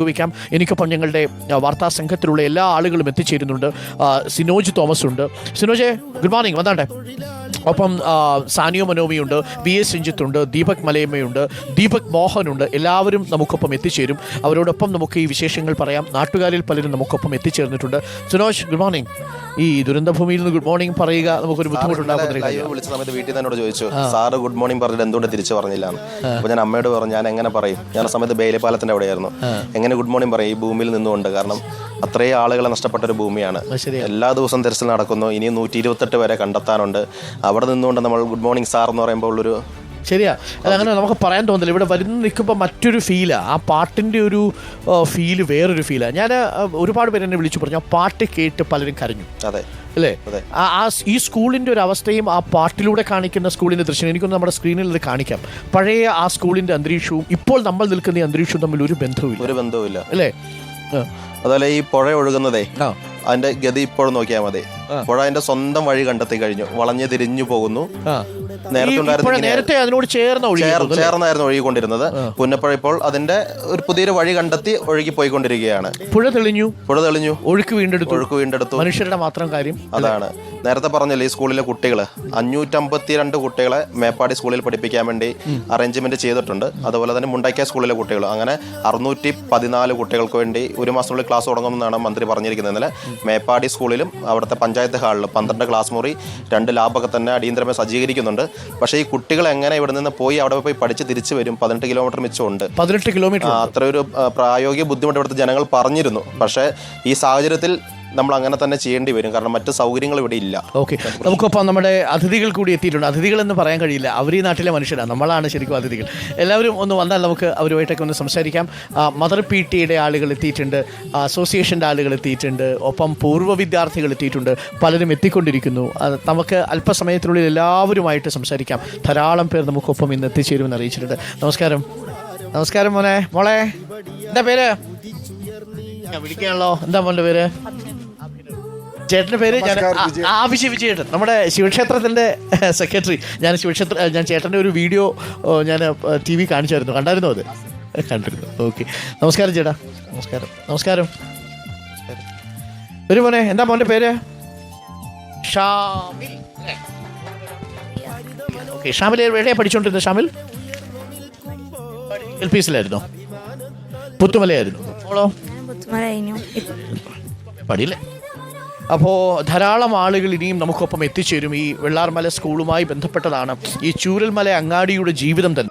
പങ്കുവയ്ക്കാം എനിക്കൊപ്പം ഞങ്ങളുടെ വാർത്താ സംഘത്തിലുള്ള എല്ലാ ആളുകളും എത്തിച്ചേരുന്നുണ്ട്. സിനോജ് തോമസ് ഉണ്ട് സിനോജെ ഗുഡ് മോർണിംഗ് വന്നാട്ടെ? ഒപ്പം സാനിയോ മനോമിയുണ്ട് വി എസ് രഞ്ജിത്തുണ്ട് ദീപക് മലയമ്മയുണ്ട് ദീപക് മോഹനുണ്ട്. എല്ലാവരും നമുക്കൊപ്പം എത്തിച്ചേരും. അവരോടൊപ്പം നമുക്ക് ഈ വിശേഷങ്ങൾ പറയാം. നാട്ടുകാരിൽ പലരും നമുക്കൊപ്പം എത്തിച്ചേർന്നിട്ടുണ്ട്. സുനോഷ് ഗുഡ് മോർണിംഗ് ഈ ദുരന്തഭൂമിയിൽ നിന്ന് ഗുഡ് മോർണിംഗ് പറയുക നമുക്കൊരു വിളിച്ച സമയത്ത് വീട്ടിൽ ചോദിച്ചു സാറ് ഗുഡ് മോർണിംഗ് പറഞ്ഞിട്ട് എന്തുകൊണ്ട് തിരിച്ചു പറഞ്ഞില്ല അപ്പൊ ഞാൻ അമ്മയോട് പറഞ്ഞു ഞാൻ എങ്ങനെ പറയും? ഞാൻ ആ സമയത്ത് ബേലിപ്പാലത്തിന്റെ അവിടെയായിരുന്നു. എങ്ങനെ ഗുഡ് മോർണിംഗ് പറയും? ഈ ഭൂമിയിൽ നിന്നുകൊണ്ട്. കാരണം അത്രയും ആളുകളെ നഷ്ടപ്പെട്ട ഒരു ഭൂമിയാണ് എല്ലാ ദിവസവും തെരച്ചിൽ നടക്കുന്നു. ഇനി നൂറ്റി ഇരുപത്തെട്ട് വരെ കണ്ടെത്താനുണ്ട്. അവിടെ നിന്നുകൊണ്ട് നമ്മൾ ഗുഡ് മോർണിംഗ് സാർ എന്ന് പറയുമ്പോൾ ഉള്ളൊരു ശരിയാ. അതങ്ങനെ നമുക്ക് പറയാൻ തോന്നില്ല. ഇവിടെ വരുന്ന നിൽക്കുമ്പോൾ മറ്റൊരു ഫീലാണ് ആ പാട്ടിന്റെ ഒരു ഫീൽ വേറൊരു ഫീലാണ് ഞാൻ ഒരുപാട് പേര് എന്നെ വിളിച്ചു പറഞ്ഞു. ആ പാട്ട് കേട്ട് പലരും കരഞ്ഞു. അതെ. അല്ലേ? അതെ. ആ ഈ സ്കൂളിന്റെ ഒരു അവസ്ഥയും ആ പാട്ടിലൂടെ കാണിക്കുന്ന സ്കൂളിന്റെ ദൃശ്യം എനിക്കൊന്ന് നമ്മുടെ സ്ക്രീനിൽ ഇത് കാണിക്കാം. പഴയ ആ സ്കൂളിന്റെ അന്തരീക്ഷവും ഇപ്പോൾ നമ്മൾ നിൽക്കുന്ന അന്തരീക്ഷവും തമ്മിൽ ഒരു ബന്ധവുമില്ല. ഒരു ബന്ധവുമില്ല. അല്ലേ. അതുപോലെ ഈ പുഴ ഒഴുകുന്നതേ അതിന്റെ ഗതി ഇപ്പോഴും നോക്കിയാൽ മതി. പുഴ അതിന്റെ സ്വന്തം വഴി കണ്ടെത്തി കഴിഞ്ഞു. വളഞ്ഞു തിരിഞ്ഞു പോകുന്നു. നേരത്തെ അതിനോട് ചേർന്ന? ചേർന്നായിരുന്നു ഒഴുകിക്കൊണ്ടിരുന്നത്. പുന്നപ്പുഴ ഇപ്പോൾ അതിന്റെ ഒരു പുതിയൊരു വഴി കണ്ടെത്തി ഒഴുകി പോയിക്കൊണ്ടിരിക്കുകയാണ്. പുഴ തെളിഞ്ഞു. പുഴ തെളിഞ്ഞു. ഒഴുക്ക് വീണ്ടെടുത്തു. ഒഴുക്ക് വീണ്ടെടുത്തു. മനുഷ്യരുടെ മാത്രം കാര്യം അതാണ്. നേരത്തെ പറഞ്ഞല്ലോ ഈ സ്കൂളിലെ കുട്ടികൾ അഞ്ഞൂറ്റമ്പത്തിരണ്ട് കുട്ടികളെ മേപ്പാടി സ്കൂളിൽ പഠിപ്പിക്കാൻ വേണ്ടി അറേഞ്ച്മെന്റ് ചെയ്തിട്ടുണ്ട്. അതുപോലെ തന്നെ മുണ്ടയ്ക്ക സ്കൂളിലെ കുട്ടികൾ അങ്ങനെ അറുന്നൂറ്റി പതിനാല് കുട്ടികൾക്ക് വേണ്ടി ഒരു മാസത്തിനുള്ളിൽ ക്ലാസ് തുടങ്ങുമെന്നാണ് മന്ത്രി പറഞ്ഞിരിക്കുന്നത്. ഇന്നലെ മേപ്പാടി സ്കൂളിലും അവിടുത്തെ പഞ്ചായത്ത് ഹാളിലും പന്ത്രണ്ട് ക്ലാസ് മുറി രണ്ട് ലാബൊക്കെ തന്നെ അടിയന്തരമായി സജ്ജീകരിക്കുന്നുണ്ട്. പക്ഷേ ഈ കുട്ടികൾ എങ്ങനെ ഇവിടെ നിന്ന് പോയി അവിടെ പോയി പഠിച്ച് തിരിച്ചു വരും? പതിനെട്ട് കിലോമീറ്റർ മിച്ചമുണ്ട് പതിനെട്ട് കിലോമീറ്റർ അത്ര ഒരു പ്രായോഗിക ബുദ്ധിമുട്ട് ഇവിടുത്തെ ജനങ്ങൾ പറഞ്ഞിരുന്നു. പക്ഷേ ഈ സാഹചര്യത്തിൽ നമ്മൾ അങ്ങനെ തന്നെ ചെയ്യേണ്ടി വരും. കാരണം മറ്റ് സൗകര്യങ്ങൾ ഇവിടെ ഇല്ല. ഓക്കെ. നമുക്കൊപ്പം നമ്മുടെ അതിഥികൾ കൂടി എത്തിയിട്ടുണ്ട്. അതിഥികൾ എന്ന് പറയാൻ കഴിയില്ല. അവർ ഈ നാട്ടിലെ മനുഷ്യരാണ് നമ്മളാണ് ശരിക്കും അതിഥികൾ. എല്ലാവരും ഒന്ന് വന്നാൽ നമുക്ക് അവരുമായിട്ടൊക്കെ ഒന്ന് സംസാരിക്കാം. മദർ പി ടിയുടെ ആളുകൾ എത്തിയിട്ടുണ്ട്. അസോസിയേഷന്റെ ആളുകൾ എത്തിയിട്ടുണ്ട്. ഒപ്പം പൂർവ വിദ്യാർത്ഥികൾ എത്തിയിട്ടുണ്ട്. പലരും എത്തിക്കൊണ്ടിരിക്കുന്നു. നമുക്ക് അല്പസമയത്തിനുള്ളിൽ എല്ലാവരുമായിട്ട് സംസാരിക്കാം. ധാരാളം പേർ നമുക്കൊപ്പം ഇന്ന് എത്തിച്ചേരുമെന്ന് അറിയിച്ചിട്ടുണ്ട്. നമസ്കാരം. നമസ്കാരം മോനെ. മോളെ എന്താ പേര്? ഞാൻ വിളിക്കാണല്ലോ. എന്താ മോന്റെ പേര്? ചേട്ടന്റെ പേര് ഞാൻ ആ, ആവശ്യ വിജയേട്ടൻ. നമ്മുടെ ശിവക്ഷേത്രത്തിന്റെ സെക്രട്ടറി. ഞാൻ ശിവക്ഷേത്ര ഞാൻ ചേട്ടന്റെ ഒരു വീഡിയോ ഞാൻ ടി വി കാണിച്ചായിരുന്നു. കണ്ടായിരുന്നു അത്? കണ്ടിരുന്നു. ഓക്കെ. നമസ്കാരം ചേട്ടാ. നമസ്കാരം. നമസ്കാരം. ഒരു മോനെ എന്താ മോന്റെ പേര്? ഷാമിൽ. ഓക്കെ ഷാമിൽ എവിടെയാണ് പഠിച്ചുകൊണ്ടിരുന്നത് ഷാമിൽ? എൽ പി എസിലായിരുന്നു പുത്തുമലയായിരുന്നു. ഓളോ പടിയില്ലേ അപ്പോൾ ധാരാളം ആളുകൾ ഇനിയും നമുക്കൊപ്പം എത്തിച്ചേരും. ഈ വെള്ളാർമല സ്കൂളുമായി ബന്ധപ്പെട്ടതാണ്. ഈ ചൂരൽമല അങ്ങാടിയുടെ ജീവിതം തന്നെ.